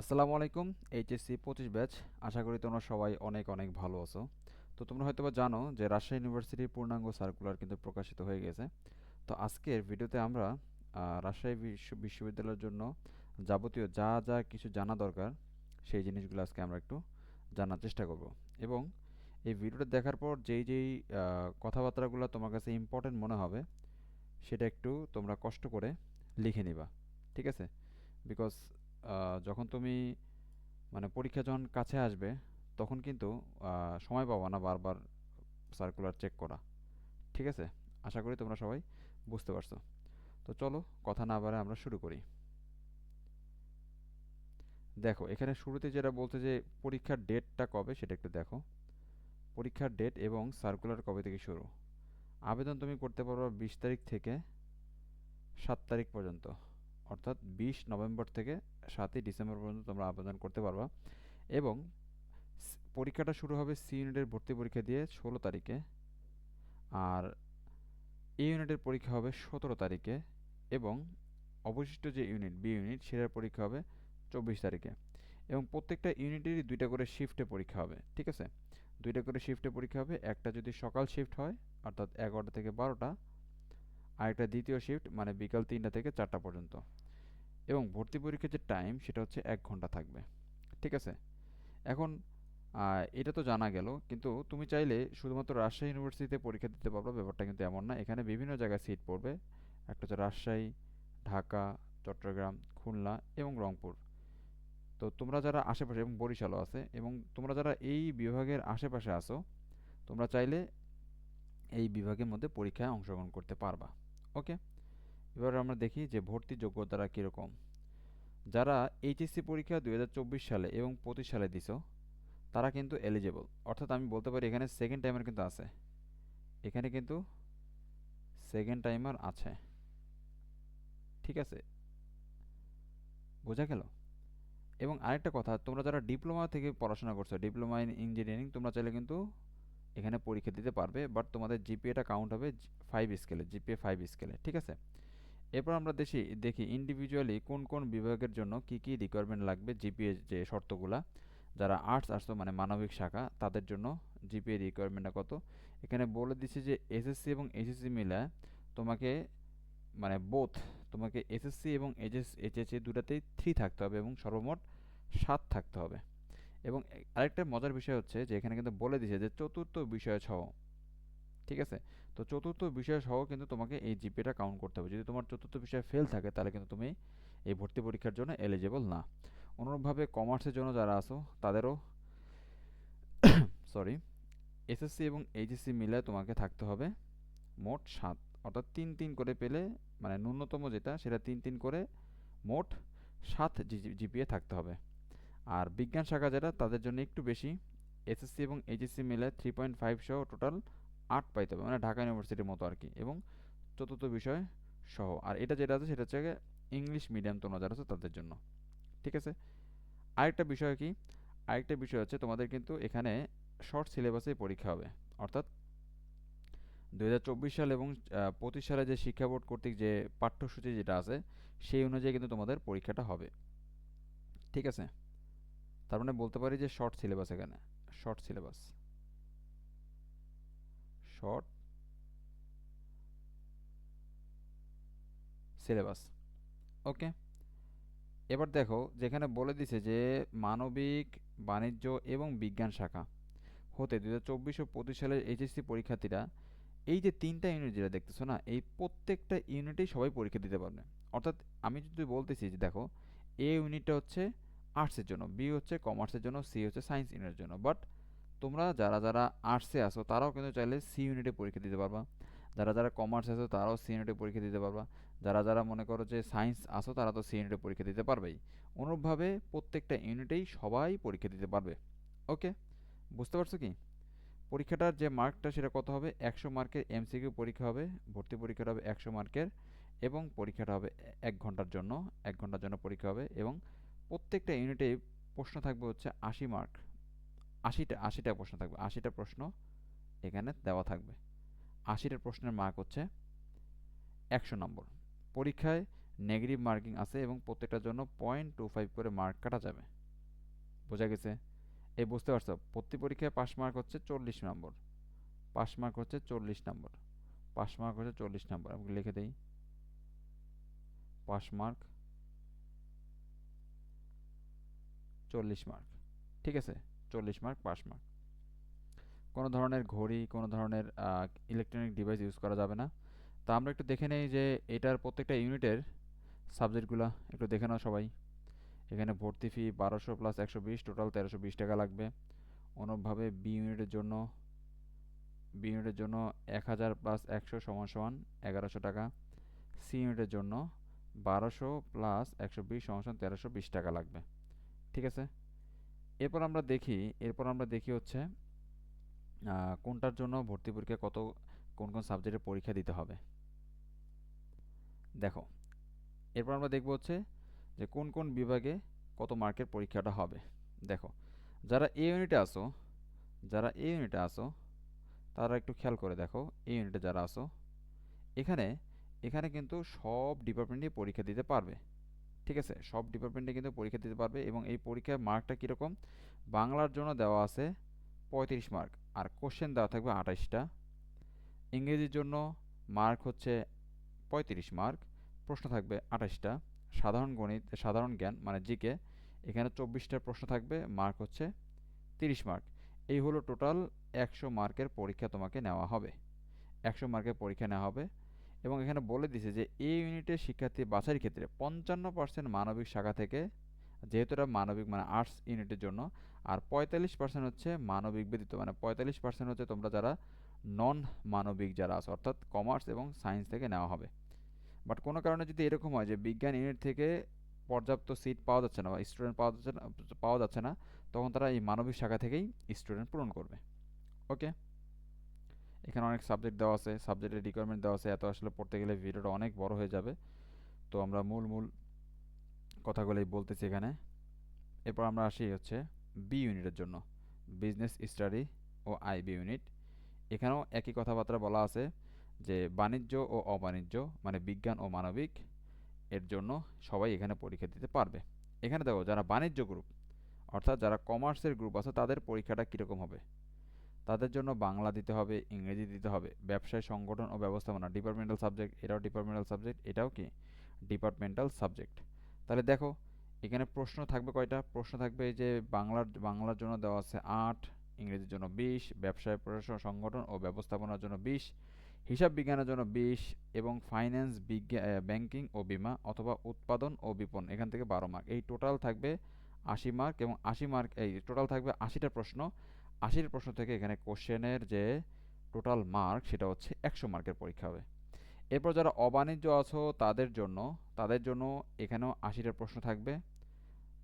আসসালামু আলাইকুম, এইচএসসি পঁচিশ ব্যাচ। আশা করি তোমরা সবাই অনেক অনেক ভালো আছো। তো তোমরা হয়তোবা জানো যে রাজশাহী ইউনিভার্সিটির পূর্ণাঙ্গ সার্কুলার কিন্তু প্রকাশিত হয়ে গেছে। তো আজকের ভিডিওতে আমরা রাজশাহী বিশ্ব বিশ্ববিদ্যালয়ের জন্য যাবতীয় যা যা কিছু জানা দরকার, সেই জিনিসগুলো আজকে আমরা একটু জানার চেষ্টা করব। এবং এই ভিডিওটা দেখার পর যেই যেই কথাবার্তাগুলো তোমার কাছে ইম্পর্টেন্ট মনে হবে, সেটা একটু তোমরা কষ্ট করে লিখে নিবা। ঠিক আছে? বিকজ যখন তুমি মানে পরীক্ষা যখন কাছে আসবে, তখন কিন্তু সময় পাবো না বারবার সার্কুলার চেক করা। ঠিক আছে? আশা করি তোমরা সবাই বুঝতে পারছ। তো চলো, কথা না বাড়ে আমরা শুরু করি। দেখো, এখানে শুরুতে যেটা বলছে যে, পরীক্ষার ডেটটা কবে সেটা একটু দেখো। পরীক্ষার ডেট এবং সার্কুলার কবে থেকে শুরু? আবেদন তুমি করতে পারবে বিশ তারিখ থেকে সাত তারিখ পর্যন্ত। অর্থাৎ বিশ নভেম্বর থেকে সাতই ডিসেম্বর পর্যন্ত তোমরা আবেদন করতে পারবা। এবং পরীক্ষাটা শুরু হবে সি ইউনিটের ভর্তি পরীক্ষা দিয়ে ষোলো তারিখে। আর এ ইউনিটের পরীক্ষা হবে সতেরো তারিখে এবং অবশিষ্ট যে ইউনিট, বি ইউনিট, সেটার পরীক্ষা হবে চব্বিশ তারিখে। এবং প্রত্যেকটা ইউনিটেরই দুইটা করে শিফটে পরীক্ষা হবে, ঠিক আছে? দুইটা করে শিফটে পরীক্ষা হবে, একটা যদি সকাল শিফট হয়, অর্থাৎ এগারোটা থেকে বারোটা আর একটা দ্বিতীয় শিফট মানে বিকাল তিনটা থেকে চারটা পর্যন্ত। এবং ভর্তি পরীক্ষার যে টাইম সেটা হচ্ছে এক ঘণ্টা থাকবে। ঠিক আছে? এখন এটা তো জানা গেল, কিন্তু তুমি চাইলে শুধুমাত্র রাজশাহী ইউনিভার্সিটিতে পরীক্ষা দিতে পারবে ব্যাপারটা কিন্তু এমন না। এখানে বিভিন্ন জায়গায় সিট পড়বে। একটা হচ্ছে রাজশাহী, ঢাকা, চট্টগ্রাম, খুলনা এবং রংপুর। তো তোমরা যারা আশেপাশে, এবং বরিশালও আছে, এবং তোমরা যারা এই বিভাগের আশেপাশে আসো তোমরা চাইলে এই বিভাগের মধ্যে পরীক্ষায় অংশগ্রহণ করতে পারবা। ওকে এবার আমরা দেখি যে ভর্তি যোগ্যতাটা কীরকম। যারা এইচএসসি পরীক্ষা দু হাজার চব্বিশ সালে এবং পঁচিশ সালে দিছো, তারা কিন্তু এলিজেবল অর্থাৎ আমি বলতে পারি এখানে সেকেন্ড টাইমার কিন্তু আছে। এখানে কিন্তু সেকেন্ড টাইমার আছে। ঠিক আছে? বোঝা গেল? এবং আরেকটা কথা, তোমরা যারা ডিপ্লোমা থেকে পড়াশোনা করছ ডিপ্লোমা ইন ইঞ্জিনিয়ারিং তোমরা চাইলে কিন্তু এখানে পরীক্ষা দিতে পারবে বাট তোমাদের জিপিএটা কাউন্ট হবে ফাইভ স্কেলে জিপিএ ফাইভ স্কেলে ঠিক আছে? এরপর আমরা দেখি দেখি ইন্ডিভিজুয়ালি কোন কোন বিভাগের জন্য কি কি রিকোয়ারমেন্ট লাগবে জিপিএ যে শর্তগুলা। যারা আর্টস আসতো মানে মানবিক শাখা, তাদের জন্য জিপিএ রিকোয়ারমেন্টটা কত? এখানে বলে দিচ্ছে যে এসএসসি এবং এইচএসসি মিলে তোমাকে মানে বোথ তোমাকে এসএসসি এবং এইচএস এইচএসসি দুটাতেই থ্রি থাকতে হবে এবং সর্বমোট সাত থাকতে হবে। এবং আরেকটা মজার বিষয় হচ্ছে যে এখানে কিন্তু বলে দিছে যে চতুর্থ বিষয় সহ। ঠিক আছে? তো চতুর্থ বিষয় সহ কিন্তু তোমাকে এই জিপিএটা কাউন্ট করতে হবে। যদি তোমার চতুর্থ বিষয় ফেল থাকে, তাহলে কিন্তু তুমি এই ভর্তি পরীক্ষার জন্য এলিজেবল না। অনুরূপভাবে কমার্সের জন্য যারা আসো তাদেরও সরি এসএসসি এবং এইচএসসি মিলে তোমাকে থাকতে হবে মোট সাত। অর্থাৎ তিন তিন করে পেলে মানে ন্যূনতম যেটা, সেটা তিন তিন করে মোট সাত জিপিএ থাকতে হবে। আর বিজ্ঞান শাখা যেটা, তাদের জন্য একটু বেশি। এসএসসি এবং এইচএসসি মিলে থ্রি পয়েন্ট ফাইভ সহ টোটাল আট পাইতে হবে মানে ঢাকা ইউনিভার্সিটির মতো আর কি। এবং চতুর্থ বিষয় সহ, আর এটা যেটা আছে সেটা হচ্ছে ইংলিশ মিডিয়াম তোমরা যারা আছে তাদের জন্য। ঠিক আছে? আরেকটা বিষয় কি? আরেকটা বিষয় হচ্ছে তোমাদের কিন্তু এখানে শর্ট সিলেবাসে পরীক্ষা হবে। অর্থাৎ দু হাজার চব্বিশ সাল এবং পঁচিশ সালে যে শিক্ষা বোর্ড কর্তৃক যে পাঠ্যসূচি যেটা আছে, সেই অনুযায়ী কিন্তু তোমাদের পরীক্ষাটা হবে। ঠিক আছে? তার মানে বলতে পারি যে শর্ট সিলেবাস এখানে short syllabus short syllabus okay এবার দেখো যেখানে বলে দিছে যে মানবিক, বাণিজ্য এবং বিজ্ঞান শাখা হতে দু হাজার চব্বিশ ও পঁচিশ সালের এইচএসসি পরীক্ষার্থীরা এই যে তিনটা ইউনিট যেটা দেখতেছো না, এই প্রত্যেকটা ইউনিটেই সবাই পরীক্ষা দিতে পারবে। অর্থাৎ আমি যদি বলতেছি যে দেখো, এ ইউনিটটা হচ্ছে আর্টসের জন্য বি হচ্ছে কমার্সের জন্য সি হচ্ছে সায়েন্স ইউনিটের জন্য। বাট তোমরা যারা যারা আর্টসে আসো তারাও কিন্তু চাইলে সি ইউনিটে পরীক্ষা দিতে পারবা। যারা যারা কমার্সে আসো তারাও সি ইউনিটে পরীক্ষা দিতে পারবা। যারা যারা মনে করো যে সায়েন্স আসো তারা তো সি ইউনিটে পরীক্ষা দিতে পারবেই। অনুরূপভাবে প্রত্যেকটা ইউনিটেই সবাই পরীক্ষা দিতে পারবে। ওকে বুঝতে পারছ কি? পরীক্ষাটার যে মার্কটা সেটা কত হবে? একশো মার্কের এমসিকিউ পরীক্ষা হবে, ভর্তি পরীক্ষাটা হবে একশো মার্কের এবং পরীক্ষাটা হবে এক ঘণ্টার জন্য, এক ঘণ্টার জন্য পরীক্ষা হবে এবং প্রত্যেকটা ইউনিটে প্রশ্ন থাকবে হচ্ছে আশি মার্ক আশিটা আশিটা প্রশ্ন থাকবে। আশিটা প্রশ্ন এখানে দেওয়া থাকবে। আশিটা প্রশ্নের মার্ক হচ্ছে একশো নম্বর। পরীক্ষায় নেগেটিভ মার্কিং আছে এবং প্রত্যেকটার জন্য পয়েন্ট টু ফাইভ করে মার্ক কাটা যাবে। বোঝা গেছে? এই বুঝতে পারছ? প্রতি পরীক্ষায় পাস মার্ক হচ্ছে চল্লিশ নম্বর। পাস মার্ক হচ্ছে চল্লিশ নম্বর। পাস মার্ক হচ্ছে চল্লিশ নম্বর। আমি লিখে দিই। পাস মার্ক চল্লিশ মার্ক ঠিক আছে? চল্লিশ মার্ক পাস মার্ক কোনো ধরনের ঘড়ি, কোনো ধরনের ইলেকট্রনিক ডিভাইস ইউজ করা যাবে না। তা আমরা একটু দেখে নেই যে এটার প্রত্যেকটা ইউনিটের সাবজেক্টগুলো একটু দেখে নাও সবাই। এখানে ভর্তি ফি বারোশো প্লাস একশো বিশ টোটাল তেরোশো বিশ টাকা লাগবে। অনুরূপভাবে বি ইউনিটের জন্য বি ইউনিটের জন্য এক হাজার প্লাস একশো সমান সমান এগারোশো টাকা। সি ইউনিটের জন্য বারোশো প্লাস একশো বিশ সমান সমান তেরোশো বিশ টাকা লাগবে। ঠিক আছে? এরপর আমরা দেখি, এরপর আমরা দেখি হচ্ছে কোনটার জন্য ভর্তি পরীক্ষা কত, কোন কোন সাবজেক্টের পরীক্ষা দিতে হবে। দেখো, এরপর আমরা দেখব হচ্ছে যে কোন কোন বিভাগে কত মার্কের পরীক্ষাটা হবে। দেখো, যারা এ ইউনিটে আসো যারা এ ইউনিটে আসো তারা একটু খেয়াল করে দেখো এই ইউনিটে যারা আসো এখানে এখানে কিন্তু সব ডিপার্টমেন্টই পরীক্ষা দিতে পারবে। ঠিক আছে, সব ডিপার্টমেন্টে কিন্তু পরীক্ষা দিতে পারবে এবং এই পরীক্ষার মার্কটা কীরকম? বাংলার জন্য দেওয়া আছে পঁয়ত্রিশ মার্ক আর কোশ্চেন দেওয়া থাকবে আঠাশটা। ইংরেজির জন্য মার্ক হচ্ছে পঁয়ত্রিশ মার্ক প্রশ্ন থাকবে আঠাশটা। সাধারণ গণিত, সাধারণ জ্ঞান মানে জিকে এখানে চব্বিশটা প্রশ্ন থাকবে মার্ক হচ্ছে তিরিশ মার্ক এই হলো টোটাল একশো মার্কের পরীক্ষা তোমাকে নেওয়া হবে। একশো মার্কের পরীক্ষা নেওয়া হবে। এবং এখানে বলে দিছে যে, এই ইউনিটের শিক্ষার্থী বাছাইয়ের ক্ষেত্রে পঞ্চান্ন পার্সেন্ট মানবিক শাখা থেকে, যেহেতু এটা মানবিক মানে আর্টস ইউনিটের জন্য, আর পঁয়তাল্লিশ পার্সেন্ট হচ্ছে মানবিক ব্যতীত মানে পঁয়তাল্লিশ পার্সেন্ট হচ্ছে তোমরা যারা নন মানবিক যারা আছে, অর্থাৎ কমার্স এবং সায়েন্স থেকে নেওয়া হবে। বাট কোনো কারণে যদি এরকম হয় যে, বিজ্ঞান ইউনিট থেকে পর্যাপ্ত সিট পাওয়া যাচ্ছে না বা স্টুডেন্ট পাওয়া যাচ্ছে না, পাওয়া যাচ্ছে না, তখন তারা এই মানবিক শাখা থেকেই স্টুডেন্ট পূরণ করবে। ওকে এখানে অনেক সাবজেক্ট দেওয়া আছে সাবজেক্টের রিকোয়ারমেন্ট দেওয়া আছে, এত আসলে পড়তে গেলে ভিডিওটা অনেক বড় হয়ে যাবে। তো আমরা মূল মূল কথাগুলোই বলতেছি এখানে। এরপর আমরা আসি হচ্ছে বি ইউনিটের জন্য বিজনেস স্টাডি ও আইবি ইউনিট এখানেও একই কথাবার্তা বলা আছে যে বাণিজ্য ও অবাণিজ্য মানে বিজ্ঞান ও মানবিক এর জন্য সবাই এখানে পরীক্ষা দিতে পারবে। এখানে দেখো যারা বাণিজ্য গ্রুপ অর্থাৎ যারা কমার্সের গ্রুপ আছে, তাদের পরীক্ষাটা কীরকম হবে? তাদের জন্য বাংলা দিতে হবে, ইংরেজি দিতে হবে। ব্যবসায় সংগঠন ও ব্যবস্থাপনা ডিপার্টমেন্টাল সাবজেক্ট এটাও ডিপার্টমেন্টাল সাবজেক্ট এটাও কি? ডিপার্টমেন্টাল সাবজেক্ট তাহলে দেখো, এখানে প্রশ্ন থাকবে কয়টা? প্রশ্ন থাকবে এই যে বাংলার বাংলার জন্য দেওয়া আছে আট, ইংরেজির জন্য বিশ, ব্যবসায় প্রশাসন সংগঠন ও ব্যবস্থাপনার জন্য বিশ, হিসাব বিজ্ঞানের জন্য বিশ এবং ফাইন্যান্স বিজ্ঞান ব্যাংকিং ও বিমা অথবা উৎপাদন ও বিপণন, এখান থেকে বারো মার্ক এই টোটাল থাকবে আশি মার্ক এবং আশি মার্ক এই টোটাল থাকবে আশিটা প্রশ্ন। আশির প্রশ্ন থেকে এখানে কোশ্চেনের যে টোটাল মার্ক সেটা হচ্ছে একশো মার্কের পরীক্ষা হবে। এরপর যারা অবাণিজ্য আছো, তাদের জন্য তাদের জন্য এখানেও আশিটা প্রশ্ন থাকবে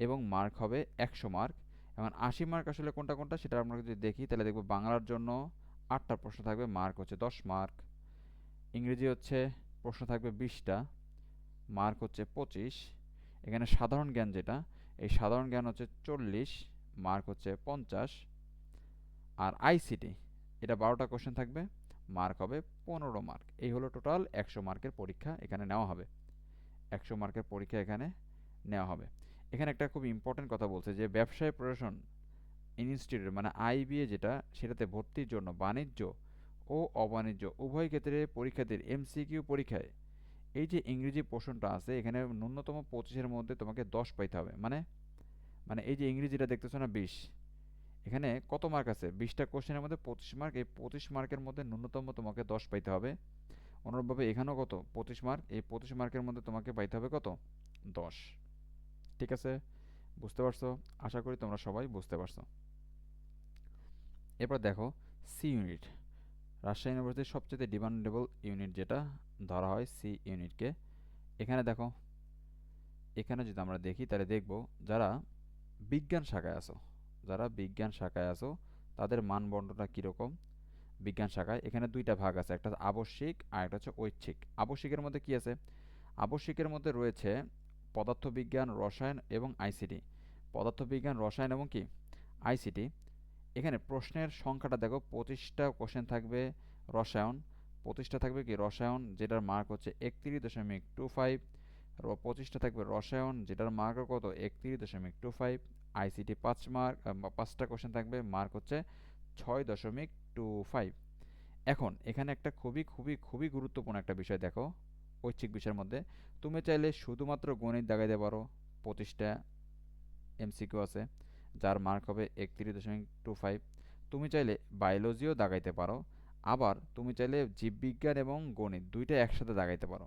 এবং মার্ক হবে একশো মার্ক এখন আশি মার্ক আসলে কোনটা কোনটা সেটা আমরা যদি দেখি, তাহলে দেখব বাংলার জন্য আটটা প্রশ্ন থাকবে মার্ক হচ্ছে দশ মার্ক ইংরেজি হচ্ছে, প্রশ্ন থাকবে বিশটা মার্ক হচ্ছে পঁচিশ। এখানে সাধারণ জ্ঞান যেটা, এই সাধারণ জ্ঞান হচ্ছে চল্লিশ মার্ক হচ্ছে পঞ্চাশ। আর আইসিটি এটা বারোটা কোশ্চেন থাকবে মার্ক হবে পনেরো মার্ক এই হলো টোটাল একশো মার্কের পরীক্ষা এখানে নেওয়া হবে। একশো মার্কের পরীক্ষা এখানে নেওয়া হবে। এখানে একটা খুব ইম্পর্টেন্ট কথা বলছে যে, ব্যবসায় প্রশাসন ইনস্টিটিউট মানে আইবিএ যেটা, সেটাতে ভর্তির জন্য বাণিজ্য ও অবাণিজ্য উভয় ক্ষেত্রে পরীক্ষার্থীর এমসিকিউ পরীক্ষায় এই যে ইংরেজি পোর্শনটা আছে, এখানে ন্যূনতম পঁচিশের মধ্যে তোমাকে দশ পাইতে হবে। মানে মানে এই যে ইংরেজিটা দেখতেছো না, বিশ। এখানে কত মার্ক আছে? বিশটা কোশ্চেনের মধ্যে পঁচিশ মার্ক এই পঁচিশ মার্কের মধ্যে ন্যূনতম তোমাকে দশ পাইতে হবে। অনুরূপভাবে এখানেও কত? পঁচিশ মার্ক এই পঁচিশ মার্কের মধ্যে তোমাকে পাইতে হবে কত? দশ। ঠিক আছে? বুঝতে পারছ? আশা করি তোমরা সবাই বুঝতে পারছ। এরপর দেখো সি ইউনিট রাজশাহী ইউনিভার্সিটির সবচেয়ে ডিমান্ডেবল ইউনিট যেটা, ধরা হয় সি ইউনিটকে এখানে দেখো, এখানে যদি আমরা দেখি, তাহলে দেখব যারা বিজ্ঞান শাখায় আছো যারা বিজ্ঞান শাখায় আছো, তাদের মানদণ্ডটা কীরকম? বিজ্ঞান শাখায় এখানে দুইটা ভাগ আছে, একটা আবশ্যিক আর একটা হচ্ছে ঐচ্ছিক। আবশ্যিকের মধ্যে কি আছে? আবশ্যিকের মধ্যে রয়েছে পদার্থবিজ্ঞান, রসায়ন এবং আইসিটি। পদার্থবিজ্ঞান, রসায়ন এবং কি? আইসিটি। এখানে প্রশ্নের সংখ্যাটা দেখো, পঁচিশটা কোশ্চেন থাকবে রসায়ন। পঁচিশটা থাকবে কি? রসায়ন, যেটার মার্ক হচ্ছে একত্রিশ দশমিক টু ফাইভ পঁচিশটা থাকবে রসায়ন, যেটার মার্ক কত? একত্রিশ দশমিক টু ফাইভ আইসিটি পাঁচ মার্ক পাঁচটা কোশ্চেন থাকবে, মার্ক হচ্ছে ছয় দশমিক টু ফাইভ। এখন এখানে একটা খুবই খুবই খুবই গুরুত্বপূর্ণ একটা বিষয় দেখো, ঐচ্ছিক বিষয়ের মধ্যে। তুমি চাইলে শুধুমাত্র গণিত দাগাইতে পারো, পঁচিশটা এমসিকিউ আছে, যার মার্ক হবে একত্রিশ দশমিক টু ফাইভ। তুমি চাইলে বায়োলজিও দাগাইতে পারো, আবার তুমি চাইলে জীববিজ্ঞান এবং গণিত দুইটা একসাথে দাগাইতে পারো।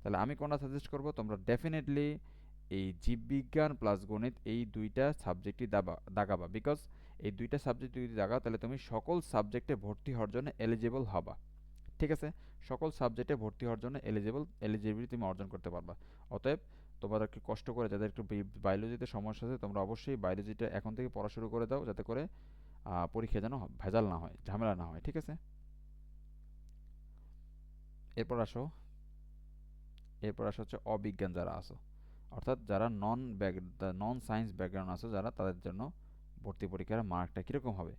তাহলে আমি কোনটা সাজেস্ট করব? তোমরা ডেফিনেটলি এই জীববিজ্ঞান প্লাস গণিত এই দুইটা সাবজেক্টই দাবা, দাগাবা। বিকজ এই দুইটা সাবজেক্ট যদি দাগাও, তাহলে তুমি সকল সাবজেক্টে ভর্তি হওয়ার জন্য এলিজিবল হবা। ঠিক আছে? সকল সাবজেক্টে ভর্তি হওয়ার জন্য এলিজিবল এলিজিবিলিটি তুমি অর্জন করতে পারবা। অতএব তোমরা একটু কষ্ট করে যাদের একটু বায়োলজিতে সমস্যা আছে, তোমরা অবশ্যই বায়োলজিটা এখন থেকে পড়া শুরু করে দাও, যাতে করে পরীক্ষা যেন ভেজাল না হয়, ঝামেলা না হয়। ঠিক আছে? এরপর আসো। এরপর আসো হচ্ছে অবিজ্ঞান যারা আসো অর্থাৎ যারা non back non science background আছে, যারা তাদের জন্য ভর্তি পরীক্ষার মার্কটা কীরকম হবে?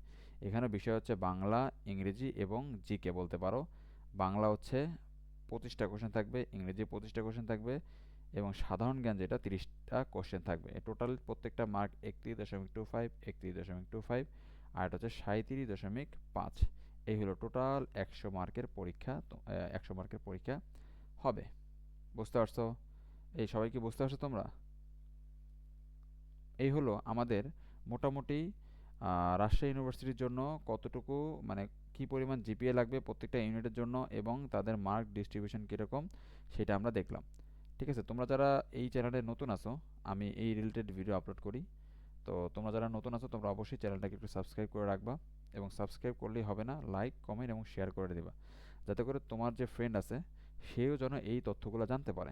এখানে বিষয় হচ্ছে বাংলা, ইংরেজি এবং জিকে বলতে পারো। বাংলা হচ্ছে পঁচিশটা কোশ্চেন থাকবে, ইংরেজি পঁচিশটা কোশ্চেন থাকবে এবং সাধারণ জ্ঞান যেটা তিরিশটা কোশ্চেন থাকবে। টোটাল প্রত্যেকটা মার্ক একত্রিশ দশমিক টু ফাইভ একত্রিশ দশমিক টু ফাইভ আর এটা হচ্ছে সাঁত্রিশ দশমিক পাঁচ। এই হলো টোটাল একশো মার্কের পরীক্ষা একশো মার্কের পরীক্ষা হবে। বুঝতে পারছ? এই সবাই কি বুঝতে পারছ তোমরা? এই হলো আমাদের মোটামুটি রাজশাহী ইউনিভার্সিটির জন্য কতটুকু মানে কি পরিমাণ জিপিএ লাগবে প্রত্যেকটা ইউনিটের জন্য এবং তাদের মার্ক ডিস্ট্রিবিউশন কীরকম সেটা আমরা দেখলাম। ঠিক আছে, তোমরা যারা এই চ্যানেলে নতুন আছো, আমি এই রিলেটেড ভিডিও আপলোড করি। তো তোমরা যারা নতুন আছো, তোমরা অবশ্যই চ্যানেলটাকে একটু সাবস্ক্রাইব করে রাখবা এবং সাবস্ক্রাইব করলেই হবে না লাইক কমেন্ট এবং শেয়ার করে দেবা। যাতে করে তোমার যে ফ্রেন্ড আছে, সেও যেন এই তথ্যগুলো জানতে পারে।